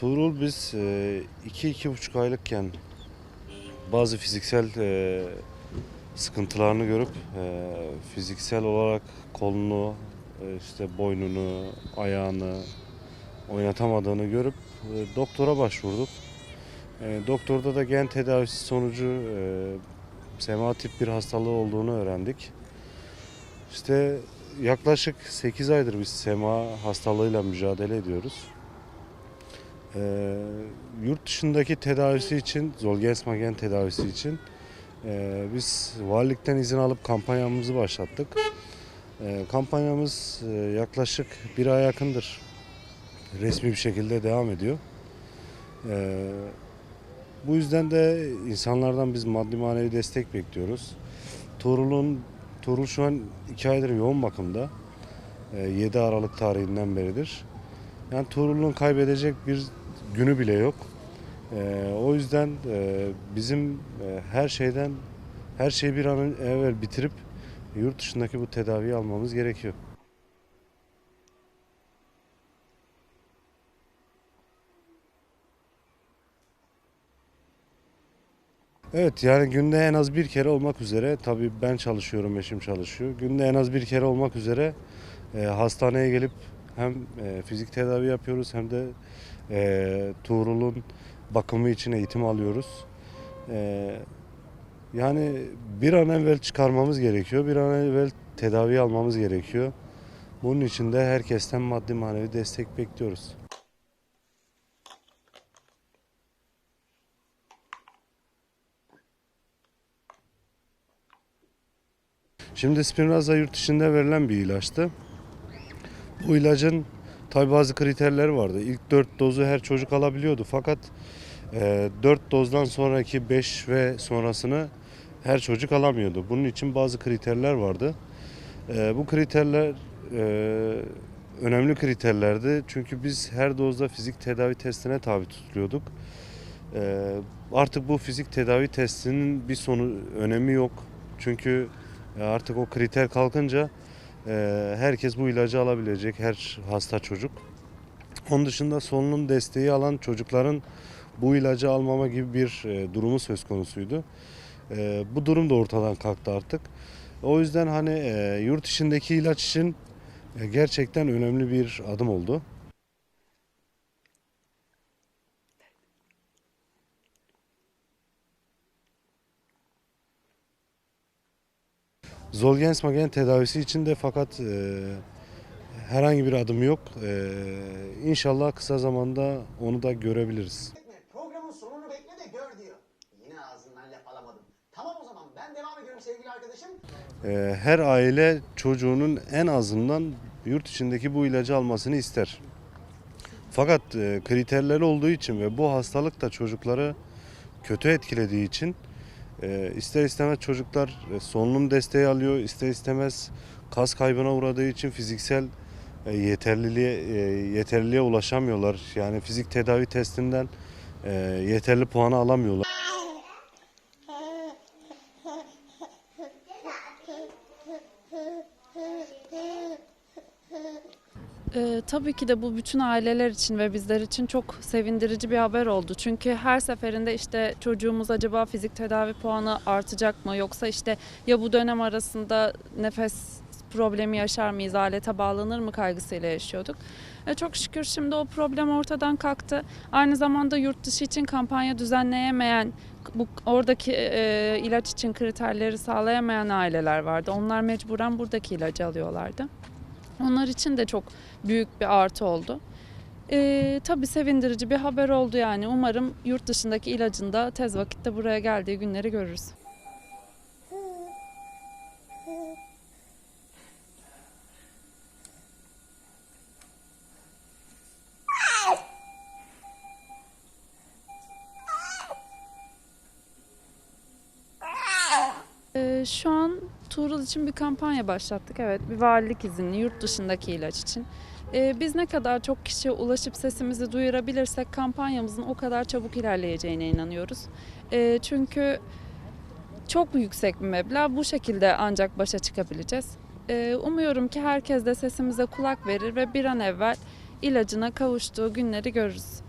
Tuğrul biz e, iki iki buçuk aylıkken bazı fiziksel e, sıkıntılarını görüp e, fiziksel olarak kolunu, e, işte boynunu, ayağını oynatamadığını görüp e, doktora başvurduk. E, doktorda da gen tedavisi sonucu e, SMA tip bir hastalığı olduğunu öğrendik. İşte yaklaşık 8 aydır biz SMA hastalığıyla mücadele ediyoruz. Ee, yurt dışındaki tedavisi için, Zolgensma tedavisi için e, biz valilikten izin alıp kampanyamızı başlattık. E, kampanyamız e, yaklaşık bir ay yakındır resmi bir şekilde devam ediyor. E, bu yüzden de insanlardan biz maddi manevi destek bekliyoruz. Tuğrul'un Tuğrul şu an iki aydır yoğun bakımda. E, 7 Aralık tarihinden beridir. Yani Tuğrul'un kaybedecek bir günü bile yok. Ee, o yüzden e, bizim e, her şeyden her şeyi bir an evvel bitirip yurt dışındaki bu tedaviyi almamız gerekiyor. Evet yani günde en az bir kere olmak üzere tabii ben çalışıyorum eşim çalışıyor. Günde en az bir kere olmak üzere e, hastaneye gelip hem e, fizik tedavi yapıyoruz hem de e, Tuğrul'un bakımı için eğitim alıyoruz. E, yani bir an evvel çıkarmamız gerekiyor. Bir an evvel tedavi almamız gerekiyor. Bunun için de herkesten maddi manevi destek bekliyoruz. Şimdi Spinraza yurt dışında verilen bir ilaçtı. Bu ilacın tabi bazı kriterleri vardı. İlk 4 dozu her çocuk alabiliyordu fakat e, 4 dozdan sonraki 5 ve sonrasını her çocuk alamıyordu. Bunun için bazı kriterler vardı. E, bu kriterler e, önemli kriterlerdi. Çünkü biz her dozda fizik tedavi testine tabi tutuluyorduk. E, artık bu fizik tedavi testinin bir sonu önemi yok. Çünkü artık o kriter kalkınca herkes bu ilacı alabilecek, her hasta çocuk. Onun dışında solunum desteği alan çocukların bu ilacı almama gibi bir e, durumu söz konusuydu. E, bu durum da ortadan kalktı artık. O yüzden hani e, yurt içindeki ilaç için e, gerçekten önemli bir adım oldu. Zolgensma tedavisi için de fakat e, herhangi bir adım yok. E, inşallah kısa zamanda onu da görebiliriz. Programın sonunu bekle de gör diyor. Yine ağzından laf alamadım. Tamam o zaman ben devam ediyorum sevgili arkadaşım. E, her aile çocuğunun en azından yurt içindeki bu ilacı almasını ister. Fakat e, kriterleri olduğu için ve bu hastalık da çocukları kötü etkilediği için e, ister istemez çocuklar e, solunum desteği alıyor, ister istemez kas kaybına uğradığı için fiziksel e, yeterliliğe e, yeterliliğe ulaşamıyorlar. Yani fizik tedavi testinden e, yeterli puanı alamıyorlar. Ee, tabii ki de bu bütün aileler için ve bizler için çok sevindirici bir haber oldu. Çünkü her seferinde işte çocuğumuz acaba fizik tedavi puanı artacak mı yoksa işte ya bu dönem arasında nefes problemi yaşar mıyız, alete bağlanır mı kaygısıyla yaşıyorduk. E, çok şükür şimdi o problem ortadan kalktı. Aynı zamanda yurt dışı için kampanya düzenleyemeyen, bu oradaki e, ilaç için kriterleri sağlayamayan aileler vardı. Onlar mecburen buradaki ilacı alıyorlardı. Onlar için de çok büyük bir artı oldu. Ee, tabii sevindirici bir haber oldu yani. Umarım yurt dışındaki ilacın da tez vakitte buraya geldiği günleri görürüz. Şu an Tuğrul için bir kampanya başlattık. Evet, bir valilik izinli yurt dışındaki ilaç için. Ee, biz ne kadar çok kişiye ulaşıp sesimizi duyurabilirsek kampanyamızın o kadar çabuk ilerleyeceğine inanıyoruz. Ee, çünkü çok yüksek bir meblağ. Bu şekilde ancak başa çıkabileceğiz. Ee, umuyorum ki herkes de sesimize kulak verir ve bir an evvel ilacına kavuştuğu günleri görürüz.